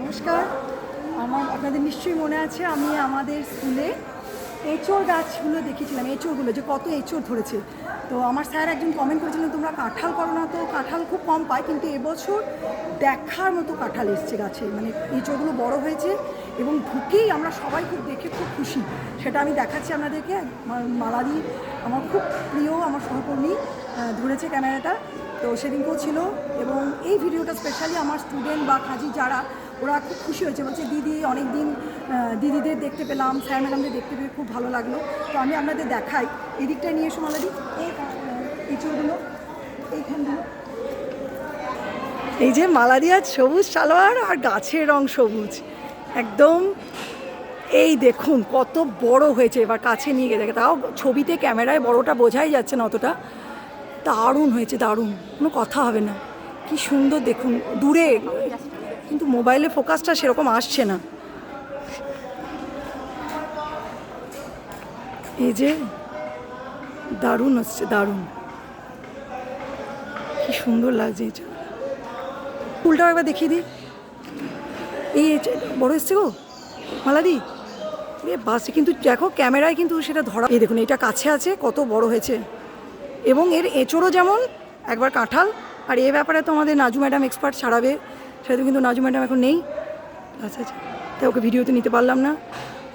নমস্কার। আমার আপনাদের নিশ্চয়ই মনে আছে, আমি আমাদের স্কুলে এঁচোড় গাছগুলো দেখেছিলাম এঁচোড়গুলো যে কত এঁচোড় ধরেছে। তো আমার স্যার একজন কমেন্ট করেছিলেন, তোমরা কাঁঠাল করো না তো, কাঁঠাল খুব কম পায়, কিন্তু এবছর দেখার মতো কাঁঠাল এসছে গাছে। মানে এঁচোড়গুলো বড় হয়েছে এবং ঢুকেই আমরা সবাই খুব দেখে খুব খুশি। সেটা আমি দেখাচ্ছি আপনাদেরকে। মালাদি আমার খুব প্রিয়, আমার সহকর্মী ধরেছে ক্যামেরাটা। তো সেদিনকেও ছিল এবং এই ভিডিওটা স্পেশালি আমার স্টুডেন্ট বা খাজি যারা ওরা খুব খুশি হয়েছে। বলছে, দিদি অনেক দিন দিদিদের দেখতে পেলাম, স্যার ম্যাডামদের দেখতে পেয়ে খুব ভালো লাগল। তো আমি আপনাদের দেখাই। এদিকটায় নিয়ে এসো মালাদি। এই এইখানগুলো এই যে মালাদিয়ার সবুজ সালোয়ার আর গাছের রং সবুজ। একদম এই দেখুন, কত বড় হয়েছে। এবার কাছে নিয়ে গেছে তাও ছবিতে ক্যামেরায় বড়টা বোঝাই যাচ্ছে না অতটা। দারুণ হয়েছে, দারুণ। কোনো কথা হবে না। কি সুন্দর দেখুন, দূরে কিন্তু মোবাইলে ফোকাসটা সেরকম আসছে না। এই যে, দারুণ হচ্ছে, দারুণ। কি সুন্দর লাগছে এটা ফুলটাও একবার দেখিয়ে দিই। এই এই বড় এসছে গো, মালাদি। বাসে কিন্তু দেখো, ক্যামেরায় কিন্তু সেটা ধরা এই দেখুন, এটা কাছে আছে, কত বড় হয়েছে। এবং এর এঁচোড়ও যেমন, একবার কাঁঠাল। আর এ ব্যাপারে তো আমাদের নাজু ম্যাডাম এক্সপার্ট ছাড়াবে। সেটা কিন্তু নাজু ম্যাডাম এখন নেই। আচ্ছা আচ্ছা। তাই ওকে ভিডিওতে নিতে পারলাম না।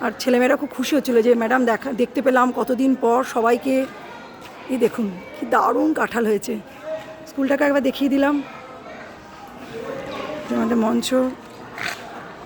আর ছেলেমেয়েরা খুব খুশি হচ্ছিল যে, ম্যাডাম, দেখা, দেখতে পেলাম কতদিন পর সবাইকে। এই দেখুন, কি দারুণ কাঁঠাল হয়েছে। স্কুলটাকে একবার দেখিয়ে দিলাম। আমাদের মঞ্চ।